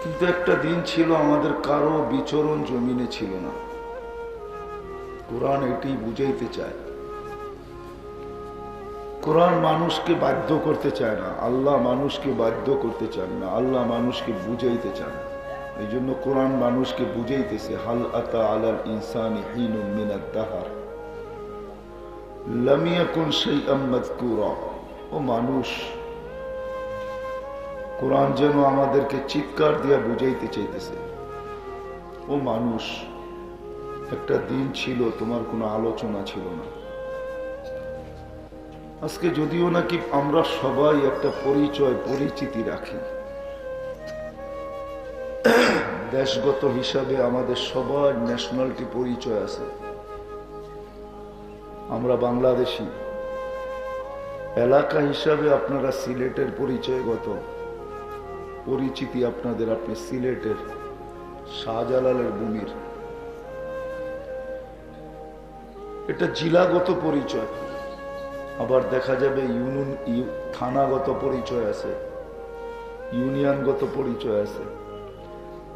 কিন্তু একটা দিন ছিল আমাদের কারও বিচরণ জমিনে ছিল না। কোরআন এটি বুঝাইতে চায়। কোরআন মানুষকে বাধ্য করতে চায় না, আল্লাহ মানুষকে বাধ্য করতে চান না, আল্লাহ মানুষকে বুঝাইতে চান। এই জন্য কোরআন মানুষকে বুঝাইতেছে, হাল আতা আলাল ইনসানি হিনুম মিনাদ দাহার লামিয়াকুন সেই আম্মদ ও মানুষ কোরআন যেন আমাদেরকে চিৎকার দিয়া বুঝাইতে চাইতেছে। ও মানুষ, একটা দিন ছিল, তোমার কোনো আলোচনা ছিল না। আজকে যদিও নাকি আমরা সবাই একটা পরিচয়, পরিচিতি রাখি। দেশগত হিসাবে আমাদের সবার ন্যাশনালিটি পরিচয় আছে। আমরা বাংলাদেশি। এলাকা হিসাবে আপনারা সিলেটের পরিচয়গত। পরিচিতি আপনাদের, আপনি সিলেটের শাহজালালের ভূমির এটা জেলাগত পরিচয়। আবার দেখা যাবে ইউনিয়ন থানাগত পরিচয় আছে, ইউনিয়নগত পরিচয় আছে,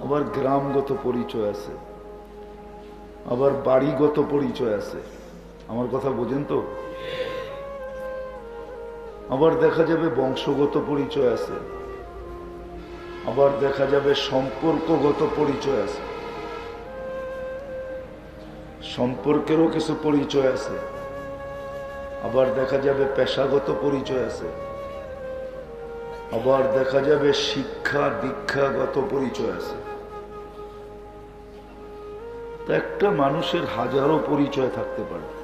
আবার গ্রামগত পরিচয় আছে, আবার বাড়িগত পরিচয় আছে। আমার কথা বোঝেন তো? আবার দেখা যাবে বংশগত পরিচয় আছে। আবার দেখা যাবে সম্পর্কগত পরিচয় আছে। সম্পর্কেরও কিছু পরিচয় আছে। আবার দেখা যাবে পেশাগত পরিচয় আছে। আবার দেখা যাবে শিক্ষা দীক্ষাগত পরিচয় আছে। একটা মানুষের হাজারো পরিচয় থাকতে পারে।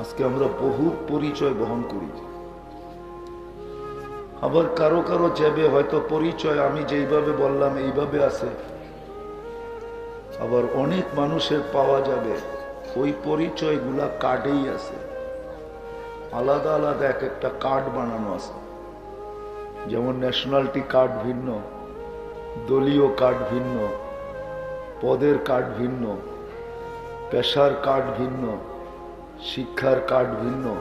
আজকে আমরা বহু পরিচয় বহন করি আবার কারও কারও যাবে হয়তো পরিচয়, আমি যেইভাবে বললাম এইভাবে আছে। আবার অনেক মানুষের পাওয়া যাবে, ওই পরিচয়গুলা কার্ডেই আছে। আলাদা আলাদা এক একটা কার্ড বানানো আছে। যেমন ন্যাশনালিটি কার্ড ভিন্ন, দলীয় কার্ড ভিন্ন, পদের কার্ড ভিন্ন, পেশার কার্ড ভিন্ন, শিক্ষার কার্ড ভিন্ন।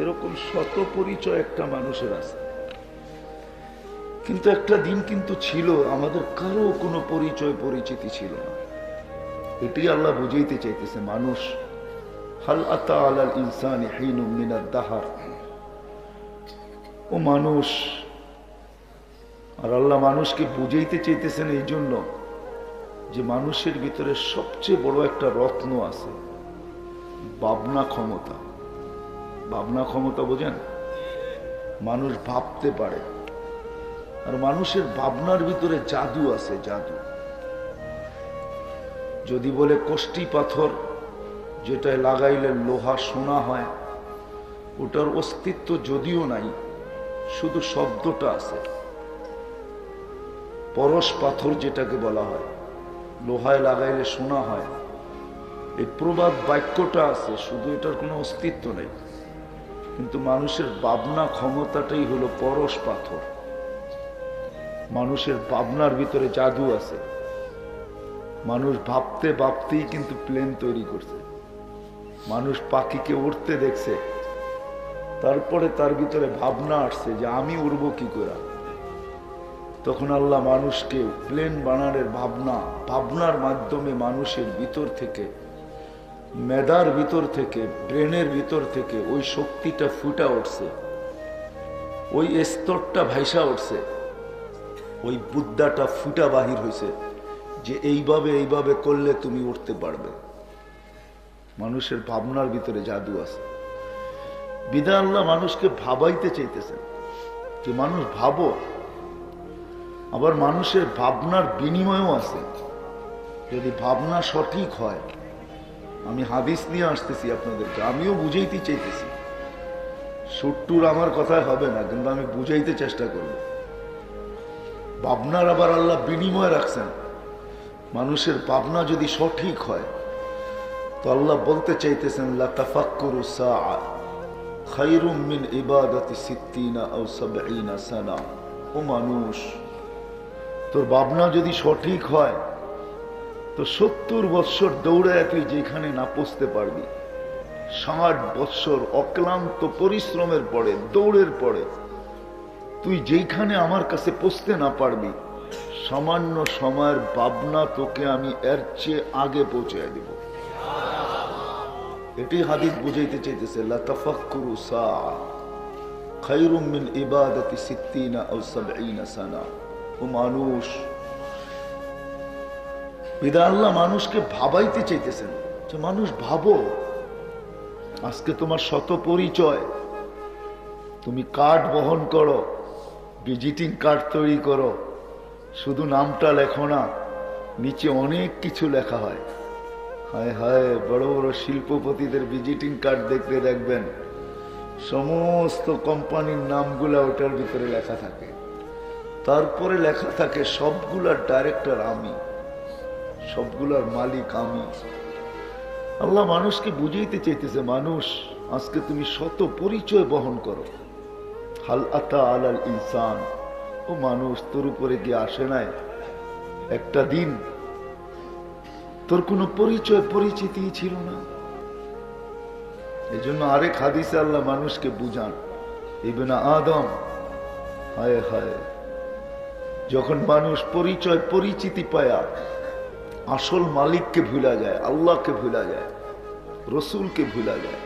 এরকম শত পরিচয় একটা মানুষের আছে। কিন্তু একটা দিন কিন্তু ছিল, আমাদের কারও কোনো পরিচয়, পরিচিতি ছিল না। এটি আল্লাহ বুঝাইতে চাইতেছে, মানুষ, হাল আতা আলাল ইনসানি দাহার। ও মানুষ, আর আল্লাহ মানুষকে বুঝাইতে চাইতেছেন এই জন্য যে মানুষের ভিতরে সবচেয়ে বড় একটা রত্ন আছে, ভাবনা ক্ষমতা। ভাবনা ক্ষমতা বোঝেন? মানুষ ভাবতে পারে। আর মানুষের ভাবনার ভিতরে জাদু আছে, জাদু। যদি বলে কোষ্টি পাথর, যেটায় লাগাইলে লোহা সোনা হয়, ওটার অস্তিত্ব যদিও নাই, শুধু শব্দটা আছে। পরশ পাথর যেটাকে বলা হয়, লোহায় লাগাইলে সোনা হয়, এই প্রবাদ বাক্যটা আছে, শুধু এটার কোনো অস্তিত্ব নেই। কিন্তু মানুষের ভাবনা ক্ষমতাটাই হলো পরশ পাথর। মানুষের ভাবনার ভিতরে জাদু আছে। মানুষ ভাবতে ভাবতেই কিন্তু প্লেন তৈরি করছে। মানুষ পাখিকে উঠতে দেখছে। তারপরে তার ভিতরে ভাবনা আসছে যে আমি উড়বো কি করে? তখন আল্লাহ মানুষকে প্লেন বানানোর ভাবনা, ভাবনার মাধ্যমে মানুষের ভিতর থেকে, মেধার ভিতর থেকে, ব্রেনের ভিতর থেকে ওই শক্তিটা ফুটা উঠছে। ওই স্তরটা ভাইসা উঠছে। ওই বুদ্ধাটা ফুটা বাহির হয়েছে যে এইভাবে এইভাবে করলে তুমি উঠতে পারবে। মানুষের ভাবনার ভিতরে জাদু আছে। বিদা আল্লাহ মানুষকে ভাবাইতে চাইতেছেন যে মানুষ ভাবো, আবার মানুষের ভাবনার বিনিময়ও আছে। যদি ভাবনা সঠিক হয়, আমি হাদিস নিয়ে আসতেছি আপনাদেরকে, আমিও বুঝাইতে চাইতেছি। সুট্টুর আমার কথায় হবে না, কিন্তু আমি বুঝাইতে চেষ্টা করব। ভাবনার আবার আল্লাহ বিনিময় রাখছেন। মানুষের পাবনা যদি সঠিক হয়, তো আল্লাহ বলতে চাইতেছেন মিন সানা। ও মানুষ, তোর ভাবনা যদি সঠিক হয়, তো সত্তর বৎসর দৌড়ায় তুই যেখানে না পৌঁছতে পারবি। ষাট বৎসর অক্লান্ত পরিশ্রমের পরে, দৌড়ের পরে তুই যেইখানে আমার কাছে পৌঁছতে না পারবি, সামান্য সময়ের ভাবনা তোকে আমি এর চেয়ে আগে পৌঁছে দেব। এটি হাদিস বুঝাইতে চাইতেছে ও মানুষ আল্লাহ মানুষকে ভাবাইতে চাইতেছেন যে মানুষ ভাবো, আজকে তোমার তুমি কাঠ বহন করো ভিজিটিং কার্ড তৈরি করো। শুধু নামটা লেখো না, নিচে অনেক কিছু লেখা হয়। হায় হায়, বড় বড় শিল্পপতিদের ভিজিটিং কার্ড দেখতে দেখবেন। সমস্ত কোম্পানির নামগুলা ওটার ভিতরে লেখা থাকে। তারপরে লেখা থাকে, সবগুলার ডাইরেক্টর আমি। সবগুলার মালিক আমি। আল্লাহ মানুষকে বুঝাইতে চাইতেছে, মানুষ, আজকে তুমি শত পরিচয় বহন করো। হাল আতা আলাল ইনসান। ও মানুষ, তোর উপরে গিয়ে আসে নাই? একটা দিন তোর কোনো পরিচয়, পরিচিতি ছিল না। এই জন্য আরেক হাদিসে আল্লাহ মানুষকে বুঝান, ইবেনা আদম, হায় হায়, যখন মানুষ পরিচয়, পরিচিতি পায়া, আসল মালিককে ভুলা যায়, আল্লাহকে ভুলা যায়, রসুলকে ভুলা যায়।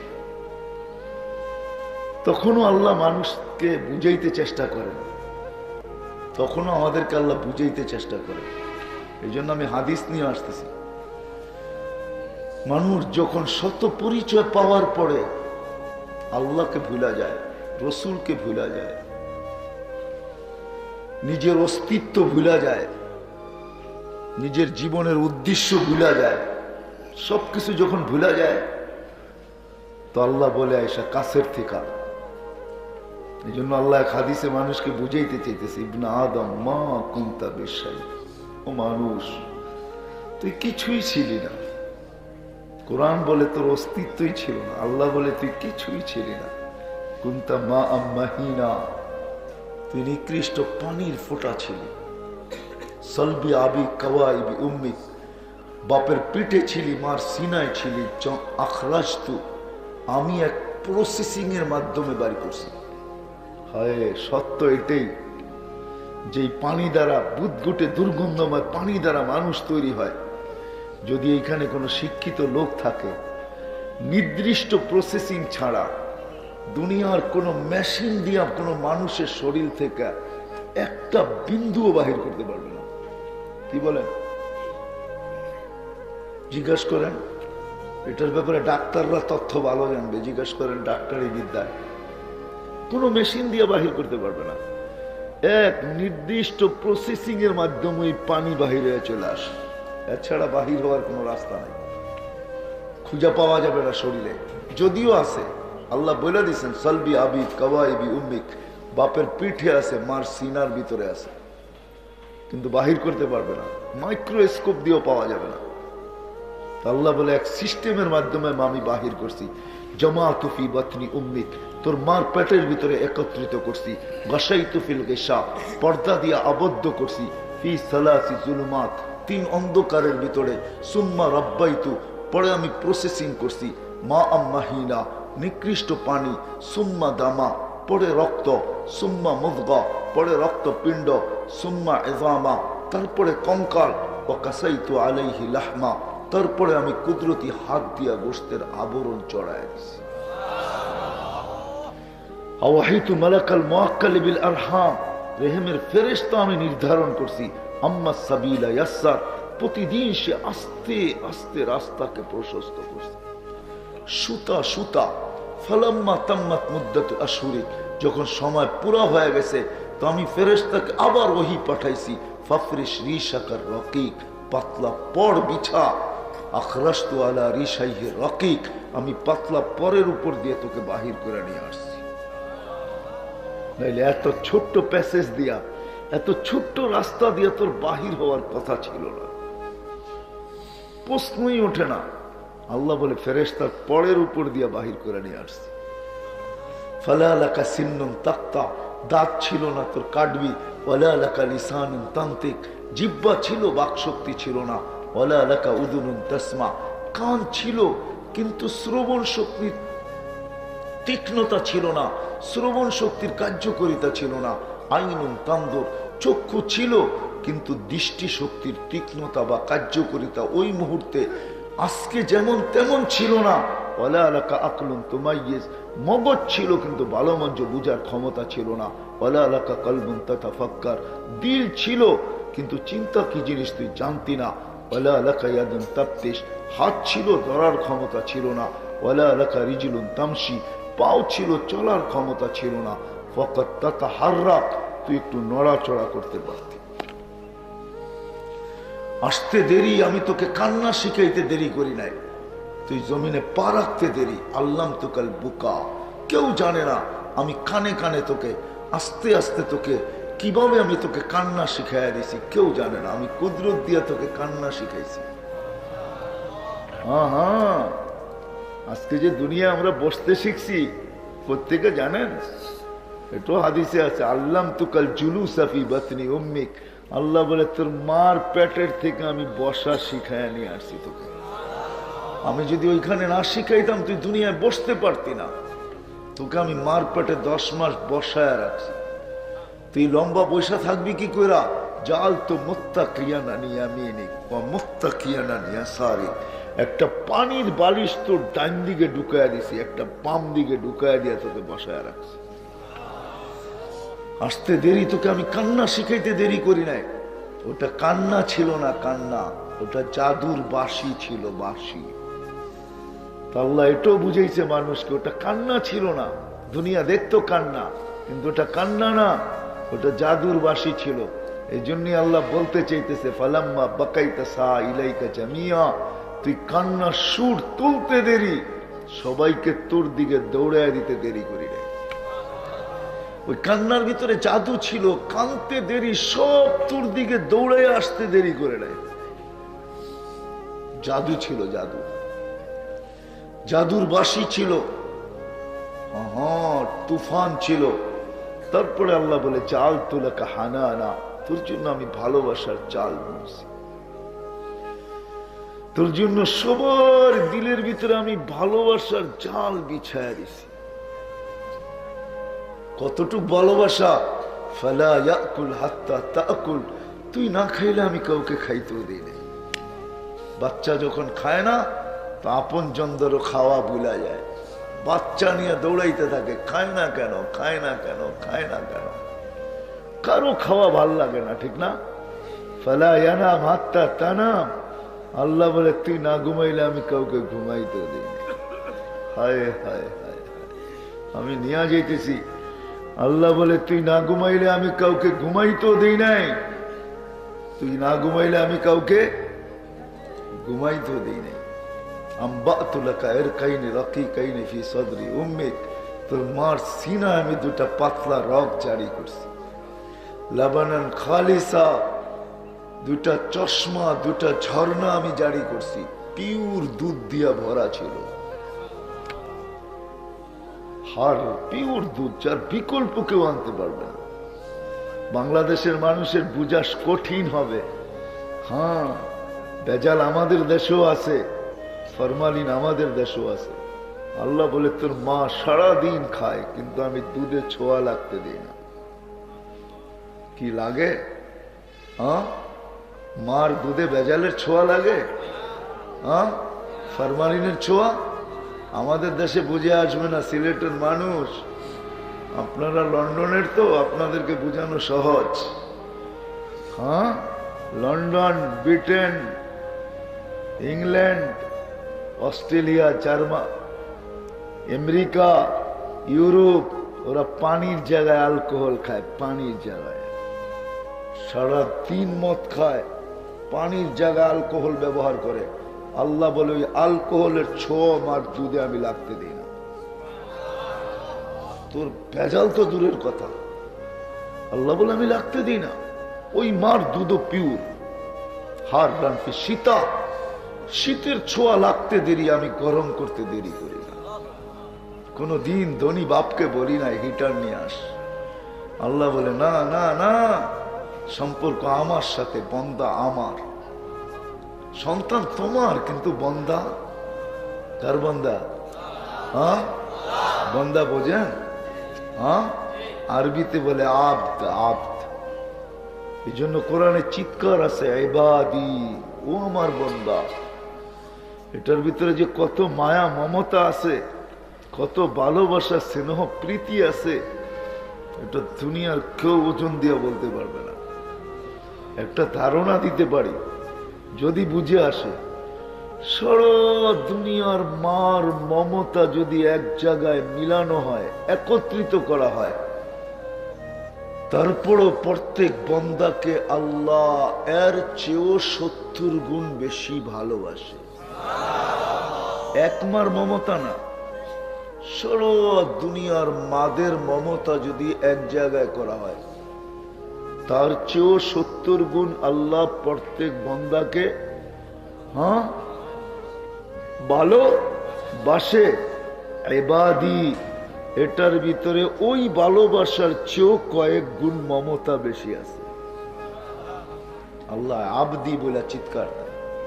তখনও আল্লাহ মানুষকে বুঝাইতে চেষ্টা করেন। তখনও আমাদেরকে আল্লাহ বুঝাইতে চেষ্টা করেন। এই জন্য আমি হাদিস নিয়ে আসতেছি। মানুষ যখন শত পরিচয় পাওয়ার পরে আল্লাহকে ভুলা যায়, রসুলকে ভুলা যায়, নিজের অস্তিত্ব ভুলা যায়, নিজের জীবনের উদ্দেশ্য ভুলা যায়, সবকিছু যখন ভুলা যায়, তো আল্লাহ বলে আয়সা কাছের থেকে এই জন্য আল্লাহ হাদিসে মানুষকে বুঝাইতে চাইতেছে, ইবনা আদম, মা কুন্তা বেশাই? ও মানুষ, তুই কিছুই ছিলি না। কোরআন বলে তোর অস্তিত্বই ছিল না, আল্লাহ বলে তুই কিছুই ছিলি না। কুন্তা মা আম্মাহিনা? তুই নিকৃষ্ট পানির ফোঁটা ছিলি। সলবি আবি কওয়াইবি উম্মিক বাপের পিঠে ছিলি, মার সিনায় ছিলি আখরাজ তু। আমি এক প্রসেসিং এর মাধ্যমে বাড়ি করছি। হায়, সত্য এটাই। যেই পানি দ্বারা বুদগুটে দুর্গন্ধময় পানি দ্বারা মানুষ তৈরি হয়, যদি এখানে কোনো শিক্ষিত লোক থাকে, নির্দিষ্ট প্রসেসিং ছাড়া দুনিয়ার কোনো মেশিন দিয়া কোনো মানুষের শরীর থেকে একটা বিন্দুও বাহির করতে পারবে না। কি বলেন? জিজ্ঞাসা করেন, এটার ব্যাপারে ডাক্তাররা তথ্য ভালো জানবে। জিজ্ঞাসা করেন ডাক্তারি বিদ্যায়। কোনো মেশিন দিয়ে বাহির করতে পারবে না। এক নির্দিষ্ট প্রসেসিং এর মাধ্যমে ওই পানি বাহিরে চলে আসে। এছাড়া বাহির হওয়ার কোনো রাস্তা নাই। খুঁজা পাওয়া যাবে না শরীরে। যদিও আছে। আল্লাহ বলে দিচ্ছেন সলবি আবি কবাইবি উম্মিক। বাপের পিঠে আছে, মার সিনার ভিতরে আছে। কিন্তু বাহির করতে পারবে না। মাইক্রোস্কোপ দিয়েও পাওয়া যাবে না। আল্লাহ বলে, এক সিস্টেমের মাধ্যমে আমি বাহির করছি। জমা তুফি বাতনি উম্মিক। তোর মার পেটের ভিতরে একত্রিত করছি। গসাই তুফিল গেসা, পর্দা দিয়ে আবদ্ধ করছি। ফি সালাসি জুলুমাত, তিন অন্ধকারের ভিতরে। সুম্মা রব্বাইতু, পরে আমি প্রসেসিং করছি। মা আম্মাহিনা নিকৃষ্ট পানি। সুম্মা দামা, পরে রক্ত। সুম্মা মুদগা, পরে রক্ত পিণ্ড সুম্মা এজামা, তারপরে কঙ্কাল। ও কাসাইতু আলাইহি লাহমা, তারপরে আমি কুদরতি হাত দিয়া গোস্তের আবরণ চড়ায় দিছি আমি নির্ধারণ করছি। প্রতিদিন সে আস্তে আস্তে রাস্তাকে প্রশস্ত করছে। সুতা সুতা তাম্মাত যখন সময় পুরা হয়ে গেছে, তো আমি ফেরেশতাকে আবার ওহি পাঠাইছি, ফাফরিশ রিশাকার রকিক, পাতলা পড় বিছা আখরাস্তু আলা রিশাইহে রকিক, আমি পাতলা পরের উপর দিয়ে তোকে বাহির করে নিয়ে আসছি। নাইলে এত ছোট্ট প্যাসেজ দিয়া, এত ছোট্ট রাস্তা দিয়া তোর বাহির হওয়ার কথা ছিল না। প্রশ্নই ওঠে না। আল্লাহ বলে ফেরেস্তার পরের উপর দিয়া বাহির করে নিয়ে আসছি। ফালালাকা সিন্নুন তাক্তা, দাঁত ছিল না তোর কাটবি। ওয়ালালাকা লিসানুন তান্ত্রিক জিব্বা ছিল, বাকশক্তি ছিল না। ওয়ালালাকা উদুনুন তসমা, কান ছিল, কিন্তু শ্রবণ শক্তি তীক্ষ্ণতা ছিল না, শ্রবণ শক্তির কার্যকরিতা ছিল না, আইনুন তান্দর চক্ষু ছিল, কিন্তু দৃষ্টি শক্তির তীক্ষ্ণতা বা কার্যকরিতা ওই মুহূর্তে আজকে যেমন তেমন ছিল না। ওলা এলাকা আকলুম তোমাইয়েস মগজ ছিল, কিন্তু ভালো মঞ্জ বুঝার ক্ষমতা ছিল না। ওলা এলাকা কলবুন তথা ফক্কার দিল ছিল, কিন্তু চিন্তা কি জিনিস তুই জানতি না। ওলা এলাকা ইয়াদুন তাপ্তেশ, হাত ছিল, ধরার ক্ষমতা ছিল না। ওলা এলাকা রিজিলুন তামসি পাও ছিল, চলার ক্ষমতা ছিল না। ফকত তথা হাররা তুই একটু নড়াচড়া করতে পারতি। আসতে দেরি, আমি তোকে কান্না শিখাইতে দেরি করি নাই। তুই জমিনে পা রাখতে দেরি, আল্লাম তোকাল বুকা। কেউ জানে না, আমি কানে কানে তোকে, আস্তে আস্তে তোকে, কীভাবে আমি তোকে কান্না শিখাইয়া দিছি, কেউ জানে না। আমি কুদরত দিয়ে তোকে কান্না শিখাইছি। হ্যাঁ হ্যাঁ আজকে যে দুনিয়া আমরা বসতে শিখছি, প্রত্যেকে জানেন? এটাও হাদিসে আছে আল্লাম তুকাল জুলু সাফি বাতনি উম্মিক। আল্লাহ বলে, তোর মার পেটের থেকে আমি বসা শিখায় নিয়ে আসছি তোকে। আমি যদি ওইখানে না শিখাইতাম, তুই দুনিয়ায় বসতে পারতি না। তোকে আমি মার পেটে দশ মাস বসায় রাখছি। তুই লম্বা বৈশা থাকবি কি কইরা? জাল তো মুত্তা ক্রিয়ানা নিয়া মিনিক বা মুত্তা ক্রিয়ানা নিয়া সারি একটা পানির বালিশ তোর ডান দিকে ঢুকায় দিছি, একটা পাম দিকে ঢুকায় দিয়া তোকে বসায় রাখছি। আসতে দেরি, তোকে আমি কান্না শিখাইতে দেরি করি নাই। ওটা কান্না ছিল না কান্না, ওটা জাদুর বাসি ছিল বাসি। আল্লাহ এটাও বুঝেছে মানুষকে, ওটা কান্না ছিল না। দুনিয়া দেখতো কান্না, কিন্তু ওটা কান্না না, ওটা জাদুর বাসি ছিল। এই জন্যই আল্লাহ বলতে চাইতেছে, ফালাম্মা বাকাইতা সা ইলাইকা জামিয়া। তুই কান্না সুর তুলতে দেরি, সবাইকে তোর দিকে দৌড়ায় দিতে দেরি করি নাই। ওই কান্নার ভিতরে জাদু ছিল, কানতে দেরি, সব তোর দিকে দৌড়ে আসতে দেরি করে নেয় জাদু ছিল জাদু। জাদুর বাসি ছিল। তুফান ছিল। তারপরে আল্লাহ বলে, চাল তোলাকা হানা আনা তোর জন্য আমি ভালোবাসার চাল বুনছি। তোর জন্য সবার দিলের ভিতরে আমি ভালোবাসার জাল বিছায় দিছি। কতটুক ভালোবাসা? হাত্তা তাকুল। তুই না খাইলে আমি কাউকে খাইতেও দিই না বাচ্চা যখন খায় না, তো আপন জনদেরও খাওয়া ভুলা যায়। বাচ্চা নিয়ে দৌড়াইতে থাকে, খায় না কেন, খায় না কেন, খায় না কেন? কারও খাওয়া ভালো লাগে না, ঠিক না? ফালা ইয়ানা হাত্তা তানাম। আল্লাহ বলে, তুই না ঘুমাইলে আমি কাউকে ঘুমাইতেও দিই হায় হায় হায় আমি নিয়ে যাইতেছি। আল্লাহ বলে, তুই না ঘুমাইলে আমি কাউকে ঘুমাইতেও দিই নাই। তুই না ঘুমাইলে আমি কাউকে ঘুমাইতেও দিই নাই। তোর মার সিনা আমি দুটা পাতলা রক জারি করছি। লাবানান খালিসা দুটা চশমা, দুটা ঝর্ণা আমি জারি করছি। পিউর দুধ দিয়া ভরা ছিল। হার, পিওর দুধ, যার বিকল্প কেউ আনতে পারবে না। বাংলাদেশের মানুষের বুঝাস কঠিন হবে। হ্যাঁ বেজাল আমাদের দেশেও আছে, ফরমালিন আমাদের দেশেও আছে। আল্লাহ বলে, তোর মা সারা দিন খায়, কিন্তু আমি দুধে ছোঁয়া লাগতে দিই না। কি লাগে? হ্যাঁ মার দুধে বেজালের ছোঁয়া লাগে? হ্যাঁ? ফরমালিনের ছোঁয়া? আমাদের দেশে বুঝে আসবে না, সিলেটের মানুষ। আপনারা লন্ডনের তো, আপনাদেরকে বোঝানো সহজ। হ্যাঁ? London, Britain, England, Australia German America, Europe, ওরা পানির জায়গায় অ্যালকোহল খায়, পানির জায়গায়। সারা দিন মদ খায়। পানির জায়গায় অ্যালকোহল ব্যবহার করে। আল্লাহ বলে, ওই আলকোহলের ছো আমার দুধে আমি লাগতে দিই না। তোর ভেজাল তো দূরের কথা। আল্লাহ বলে, আমি লাগতে দিই না। ওই মার দুধও পিউর হার রানকে সীতা শীতের ছোঁয়া লাগতে দেরি, আমি গরম করতে দেরি করি না। কোনো দিন ধনী বাপকে বলি না হিটার নিয়ে আস। আল্লাহ বলে, না না না। সম্পর্ক আমার সাথে বন্দা আমার। সন্তান তোমার, কিন্তু বন্দা কার বন্দা হ্যাঁ? বন্দা বোঝেন? হ্যাঁ? আরবিতে বলে আব্দ আব্দ। এই জন্য কোরআনে চিৎকার আছে এবাদি ও আমার বন্দা এটার ভিতরে যে কত মায়া, মমতা আছে, কত ভালোবাসা, স্নেহ, প্রীতি আছে, এটা দুনিয়ার কেউ ওজন দিয়ে বলতে পারবে না। একটা ধারণা দিতে পারি। যদি বুঝে আসে, সারা দুনিয়ার মার মমতা যদি এক জায়গায় মিলানো হয়, একত্রিত করা হয়, তারপরও প্রত্যেক বন্দাকে আল্লাহ এর চেয়েও সত্তর গুণ বেশি ভালোবাসে। একমার মমতা না। সারা দুনিয়ার মাদের মমতা যদি এক জায়গায় করা হয় তার চেয়েও সত্তর গুণ আল্লাহ প্রত্যেক বন্দাকে হ্যাঁ? ভালো, বাসে, এবাদি, এটার ভিতরে ওই ভালোবাসার চেয়েও কয়েক গুণ মমতা বেশি আছে। আল্লাহ আবদি বলে চিৎকার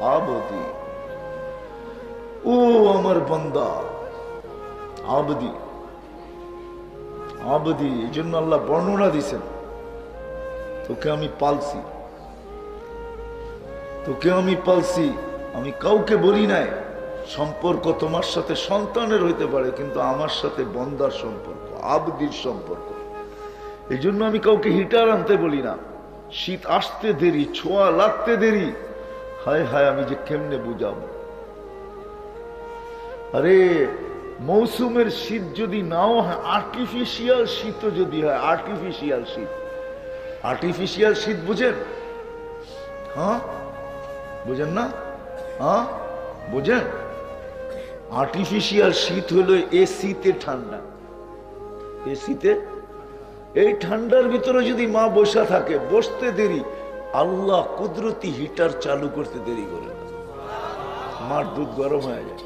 আবদি। ও আমার বন্দা, আবদি। আবদি, এই জন্য আল্লাহ বর্ণনা দিছেন তোকে আমি পালছি। তোকে আমি পালছি। আমি কাউকে বলি নাই, সম্পর্ক তোমার সাথে সন্তানের হইতে পারে, কিন্তু আমার সাথে বন্দার সম্পর্ক, আবদির সম্পর্ক। এই জন্য আমি কাউকে হিটার আনতে বলি না। শীত আসতে দেরি, ছোঁয়া লাগতে দেরি। হায় হায়, আমি যে কেমনে বুঝাবো? আরে, মৌসুমের শীত যদি নাও হয় আর্টিফিশিয়াল শীতও যদি হয় আর্টিফিশিয়াল শীত। আর্টিফিশিয়াল শীত বুঝেন? হ্যাঁ? বুঝেন না? হ্যাঁ? বুঝেন? আর্টিফিশিয়াল শীত হলো এসিতে ঠান্ডা। এসিতে এই ঠান্ডার ভিতরে যদি মা বসা থাকে, বসতে দেরি। আল্লাহ কুদরতি হিটার চালু করতে দেরি করে। মার দুধ গরম হয়ে যায়।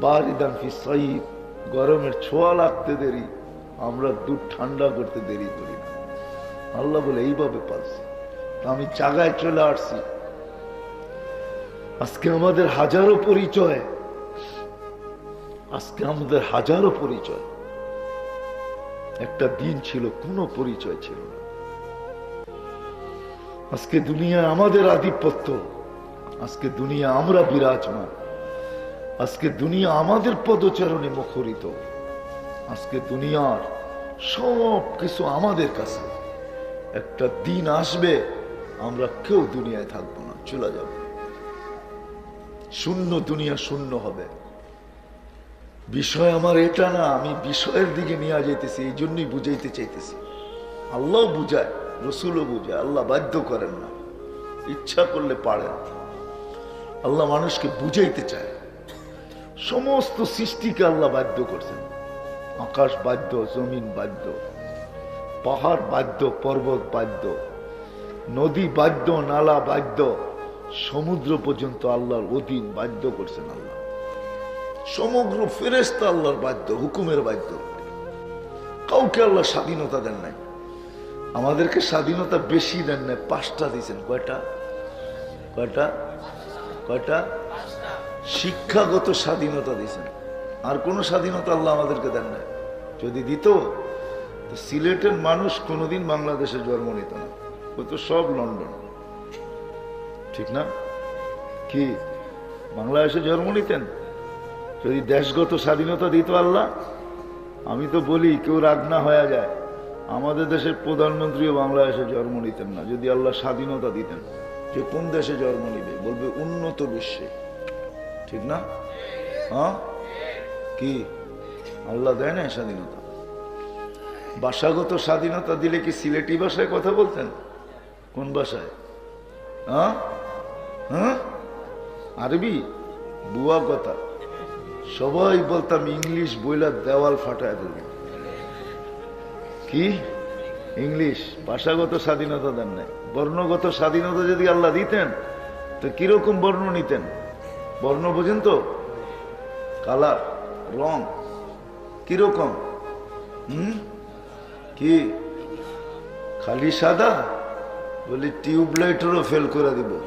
বারিদান ফি সাইদ গরমের ছোঁয়া লাগতে দেরি। আমরা দুধ ঠান্ডা করতে দেরি করি না। আল্লাহ বলে, এইভাবে পাচ্ছি তো আমি জায়গায় চলে আসছি। আজকে আমাদের হাজারো পরিচয়। আজকে আমাদের হাজারো পরিচয়। একটা দিন ছিল, কোনো পরিচয় ছিল না। আজকে দুনিয়ায় আমাদের আধিপত্য। আজকে দুনিয়া আমরা বিরাজমান। আজকে দুনিয়া আমাদের পদচারণে মুখরিত। আজকে দুনিয়ার সব কিছু আমাদের কাছে। একটা দিন আসবে, আমরা কেউ দুনিয়ায় থাকব না, চলে যাব। শূন্য দুনিয়া শূন্য হবে। বিষয় আমার এটা না, আমি বিষয়ের দিকে নিয়ে যেতেছি এই জন্যই বুঝাইতে চাইতেছি। আল্লাহ বুঝায়, রসুলও বুঝায়, আল্লাহ বাধ্য করেন না। ইচ্ছা করলে পারেন। আল্লাহ মানুষকে বুঝাইতে চায়। সমস্ত সৃষ্টিকে আল্লাহ বাধ্য করছেন। আকাশ বাধ্য, জমিন বাধ্য। পাহাড় বাদ্য, পর্বত বাদ্য, নদী বাদ্য, নালা বাদ্য, সমুদ্র পর্যন্ত আল্লাহর অধীন বাধ্য করছেন আল্লাহ। সমগ্র ফেরেস্তা আল্লাহর বাধ্য হুকুমের বাধ্য কাউকে আল্লাহ স্বাধীনতা দেন নাই। আমাদেরকে স্বাধীনতা বেশি দেন নাই, পাঁচটা দিয়েছেন। কয়টা? কয়টা? কয়টা? শিক্ষাগত স্বাধীনতা দিয়েছেন। আর কোনো স্বাধীনতা আল্লাহ আমাদেরকে দেন নাই। যদি দিত সিলেটের মানুষ কোনোদিন বাংলাদেশে জন্ম নিত না। ও তো সব লন্ডন। ঠিক না? কি বাংলাদেশে জন্ম নিতেন? যদি দেশগত স্বাধীনতা দিত আল্লাহ? আমি তো বলি, কেউ রাগ না হয়ে যায়। আমাদের দেশের প্রধানমন্ত্রীও বাংলাদেশে জন্ম নিতেন না, যদি আল্লাহ স্বাধীনতা দিতেন। যে কোন দেশে জন্ম নিবে, বলবে উন্নত বিশ্বে। ঠিক না? হ্যাঁ? কি? আল্লাহ দেয় না স্বাধীনতা। ভাষাগত স্বাধীনতা দিলে কি সিলেটি ভাষায় কথা বলতেন? কোন ভাষায়? হ্যাঁ? হ্যাঁ? আরবি? বুয়া কথা। সবাই বলতাম ইংলিশ বইলা দেওয়াল ফাটায় দেবে। কি? ইংলিশ? ভাষাগত স্বাধীনতা দেন নাই। বর্ণগত স্বাধীনতা যদি আল্লাহ দিতেন, তো কীরকম বর্ণ নিতেন? বর্ণ বোঝেন তো? কালার, রং, কীরকম? হুম? কি? খালি সাদা? বলি টিউবলাইটেরও ফেল করে দিব।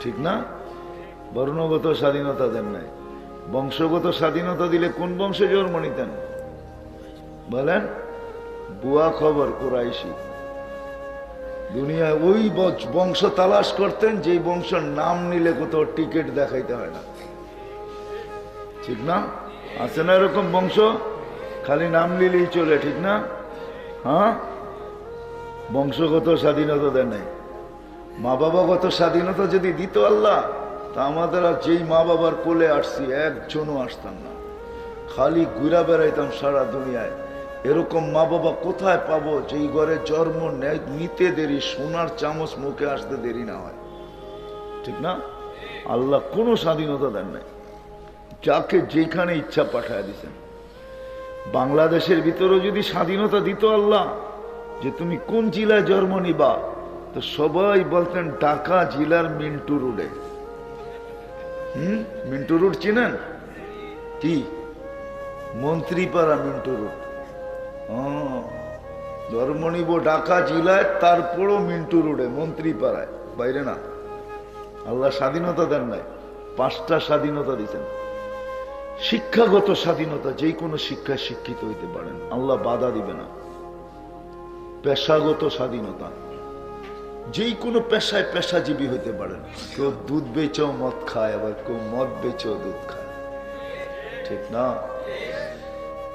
ঠিক না? বর্ণগত স্বাধীনতা দেন নাই। বংশগত স্বাধীনতা দিলে কোন বংশে জন্ম নিতেন? বলেন, বুয়া খবর কোরাইশি। দুনিয়ায় ওই বংশ- তালাশ করতেন যেই বংশের নাম নিলে কোথাও টিকিট দেখাইতে হয় না। ঠিক না? আছে না এরকম বংশ? খালি নাম নিলেই চলে, ঠিক না? হ্যাঁ? বংশগত স্বাধীনতা দেয় নাই। মা বাবাগত স্বাধীনতা যদি দিত আল্লাহ, তা আমাদের আর যেই মা বাবার কোলে আসছি, একজনও আসতাম না। খালি ঘুরা বেড়াইতাম সারা দুনিয়ায়। এরকম মা বাবা কোথায় পাবো? যেই ঘরে জন্ম নিতে দেরি, সোনার চামচ মুখে আসতে দেরি না হয়। ঠিক না? আল্লাহ কোনো স্বাধীনতা দেন নাই। যাকে যেখানে ইচ্ছা পাঠায় দিছেন। বাংলাদেশের ভিতরে যদি স্বাধীনতা দিত আল্লাহ, যে তুমি কোন জেলায় জন্ম নিবা? তো সবাই বলতেন, ঢাকা জেলার মিন্টু রোডে। হুম? মিন্টু রোড চিনেন? কি? Mantripara Minto road. জন্ম নিব ঢাকা জেলায়, তারপরও মিন্টু রোডে, মন্ত্রীপাড়ায়। বাইরে না। আল্লাহ স্বাধীনতা দেন নাই, পাঁচটা স্বাধীনতা দিচ্ছেন শিক্ষাগত স্বাধীনতা যে কোনো শিক্ষায় শিক্ষিত হইতে পারেন। আল্লাহ বাধা দিবে না। পেশাগত স্বাধীনতা। যেই কোনো পেশায় পেশাজীবী হইতে পারেন। কেউ দুধ বেচেও মদ খায়, আবার কেউ মদ বেচেও দুধ খায়। ঠিক না?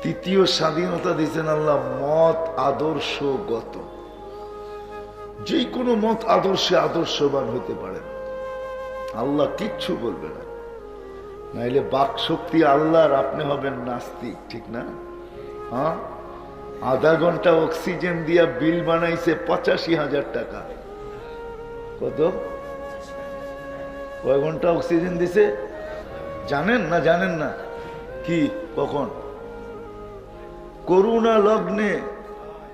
তৃতীয় স্বাধীনতা দিয়েছেন আল্লাহ মত আদর্শগত। যে কোনো মত আদর্শে আদর্শবান হতে পারেন। আল্লাহ কিচ্ছু বলবে না। নাইলে বাক শক্তি আল্লাহর, আপনি হবেন নাস্তিক, ঠিক না? হ্যাঁ? আধা ঘণ্টা অক্সিজেন দিয়া বিল বানাইছে পঁচাশি হাজার টাকা। কত? কয় ঘণ্টা অক্সিজেন দিছে? জানেন না জানেন না? কি, কখন? করুণা লগ্নে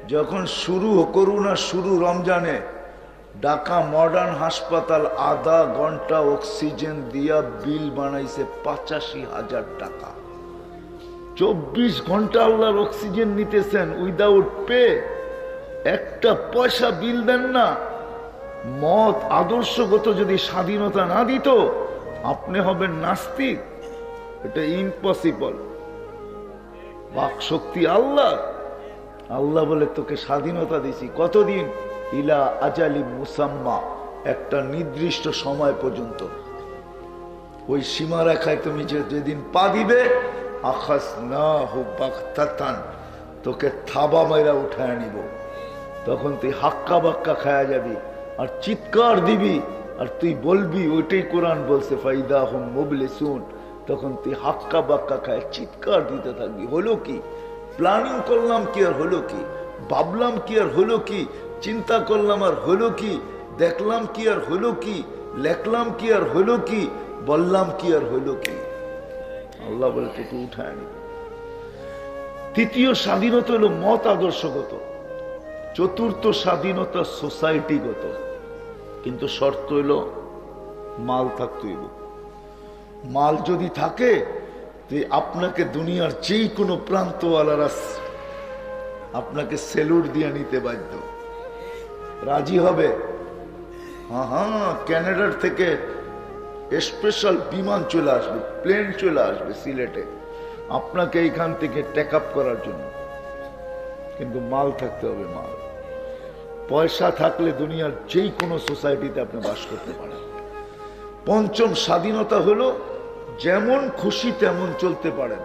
যখন শুরু, করুণা শুরু রমজানে ঢাকা মডার্ন হাসপাতাল আধা ঘণ্টা অক্সিজেন দিয়া বিল বানাইছে পঁচাশি হাজার টাকা। চব্বিশ ঘণ্টা আল্লাহর অক্সিজেন নিতেছেন, উইদাউট পে। একটা পয়সা বিল দেন না। মত আদর্শগত যদি স্বাধীনতা না দিত, আপনি হবেন নাস্তিক। এটা ইম্পসিবল বাক শক্তি আল্লাহ। আল্লাহ বলে, তোকে স্বাধীনতা দিছি। কতদিন? ইলা আজালি মুসাম্মা, একটা নির্দিষ্ট সময় পর্যন্ত। ওই সীমারেখায় তুমি যেদিন পা দিবে আকাশ না হোক বাক্তান তোকে থাবা মাইরা উঠায় নিব। তখন তুই হাক্কা বাক্কা খায়া যাবি, আর চিৎকার দিবি, আর তুই বলবি, ওইটাই কোরআন বলছে ফাইদা হুম মুবলে শুন তখন তুই হাক্কা বাক্কা খায় চিৎকার দিতে থাকবি। হলো কি? প্ল্যানিং করলাম কি আর হলো কি? ভাবলাম কি আর হলো কি? চিন্তা করলাম আর হলো কি? দেখলাম কি আর হলো কি? লেখলাম কি আর হলো কি? বললাম কি আর হলো কি? আল্লাহ বলে তোকে উঠায় নিবে তৃতীয় স্বাধীনতা হলো মত আদর্শগত। চতুর্থ স্বাধীনতা সোসাইটিগত। কিন্তু শর্ত হইল মাল থাকতে হইব। মাল যদি থাকে তো আপনাকে দুনিয়ার যেই কোনো প্রান্তওয়ালারা আপনাকে সেলুট দিয়ে নিতে বাধ্য। রাজি হবে। ক্যানাডার থেকে স্পেশাল বিমান চলে আসবে, প্লেন চলে আসবে সিলেটে। আপনাকে এইখান থেকে টেক আপ করার জন্য। কিন্তু মাল থাকতে হবে মাল। পয়সা থাকলে দুনিয়ার যেই কোনো সোসাইটিতে আপনি বাস করতে পারেন। পঞ্চম স্বাধীনতা হলো, যেমন খুশি তেমন চলতে পারেন।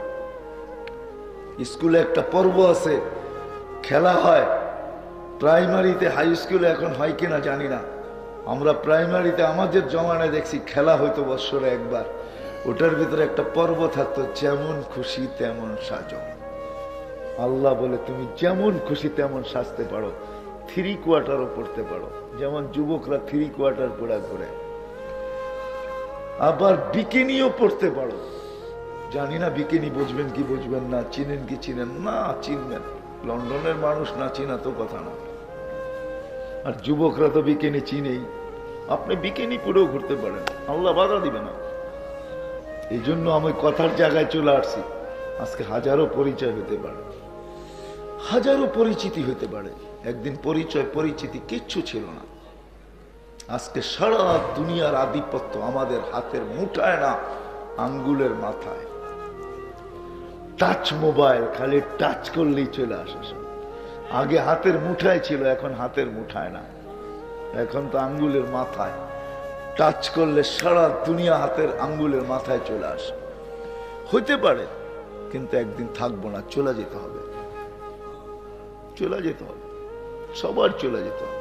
স্কুলে একটা পর্ব আছে, খেলা হয় প্রাইমারিতে হাই স্কুলে এখন হয় কিনা জানি না। আমরা প্রাইমারিতে আমাদের জমানায় দেখছি খেলা হয়তো বৎসরে একবার। ওটার ভিতরে একটা পর্ব থাকতো, যেমন খুশি তেমন সাজো। আল্লাহ বলে, তুমি যেমন খুশি তেমন সাজতে পারো থ্রি কোয়ার্টারও পড়তে পারো। যেমন যুবকরা থ্রি কোয়ার্টার পড়া ঘুরে আবার বিকিনিও পড়তে পারো। জানি না বিকিনি বুঝবেন কি বুঝবেন না, চিনেন কি চিনেন না, চিনবেন। লন্ডনের মানুষ না চিনা তো কথা না। আর যুবকরা তো বিকিনি চিনেই। আপনি বিকেনি পরেও ঘুরতে পারেন। আল্লাহ বাধা দিবে না। এই জন্য আমি কথার জায়গায় চলে আসছি। আজকে হাজারো পরিচয় হতে পারে। হাজারো পরিচিতি হতে পারে। একদিন পরিচয়, পরিচিতি কিচ্ছু ছিল না। আজকে সারা দুনিয়ার আধিপত্য আমাদের হাতের মুঠায় না, আঙ্গুলের মাথায়। টাচ মোবাইল, খালি টাচ করলেই চলে আসে সব। আগে হাতের মুঠায় ছিল, এখন হাতের মুঠায় না। এখন তো আঙ্গুলের মাথায়। টাচ করলে সারা দুনিয়া হাতের আঙ্গুলের মাথায় চলে আসে। হইতে পারে, কিন্তু একদিন থাকব না, চলে যেতে হবে। চলে যেতে হবে। সবার চলে যেতে হবে।